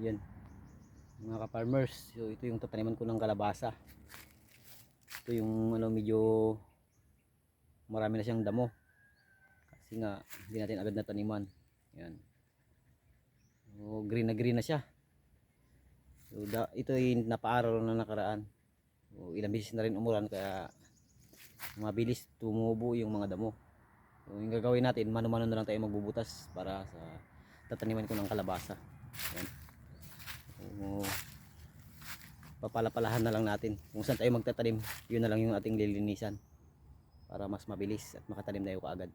Yun. Mga ka-farmers, so ito yung tataniman ko ng kalabasa. Ito yung ano medyo marami na siyang damo. Kasi nga hindi natin agad nataniman. Yan. So, green na green na siya. So, da, ito ay napaaral na nakaraan. So, ilang beses na rin umulan kaya mabilis tumubo yung mga damo. So, yung gagawin natin, mano-mano na lang tayo magbubutas para sa tataniman ko ng kalabasa. Yan. So, papalapalahan na lang natin. Kung saan tayo magtatanim, yun na lang yung ating lilinisan para mas mabilis at makatanim tayo kaagad.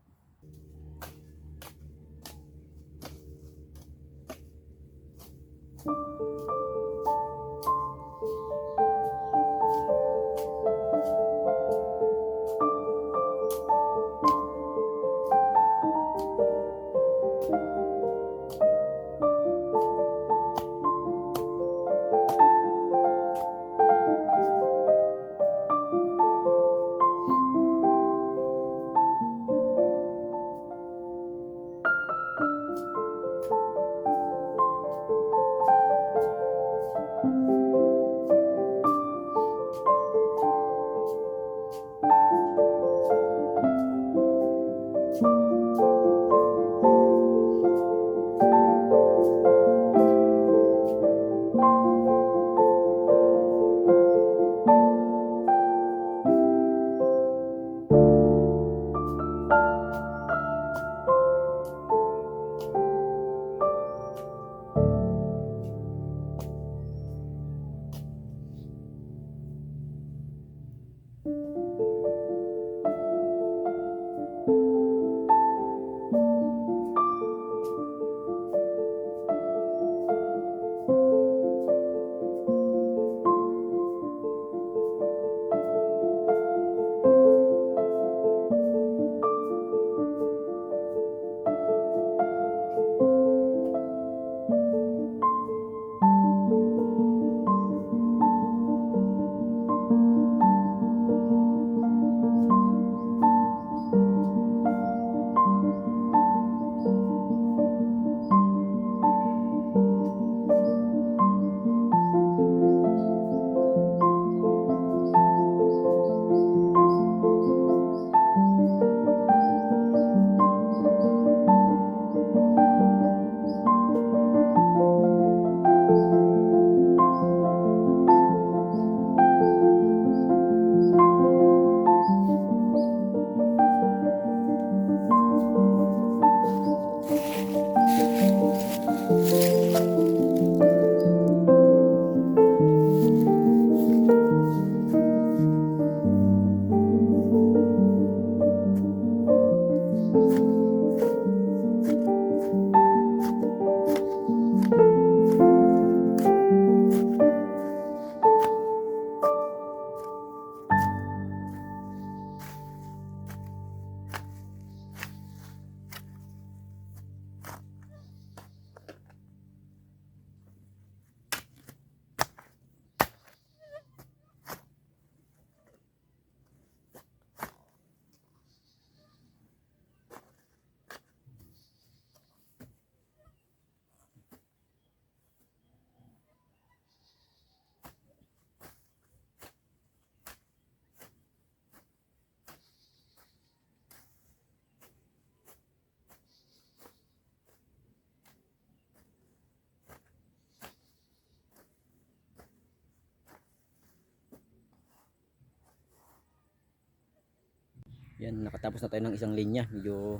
Yan, nakatapos na tayo ng isang linya. Medyo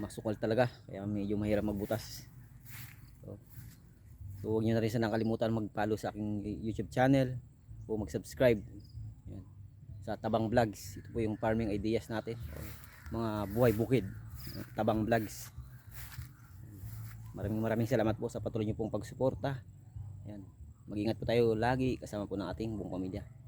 masukal talaga. Kaya medyo mahirap magbutas. So, so huwag nyo na rin sana nakalimutan mag-follow sa aking YouTube channel o mag-subscribe. Yan. Sa Tabang Vlogs. Ito po yung farming ideas natin. O, mga buhay bukid. Tabang Vlogs. Maraming maraming salamat po sa patuloy nyo pong pagsuporta. Yan. Mag-ingat po tayo lagi kasama po ng ating buong pamilya.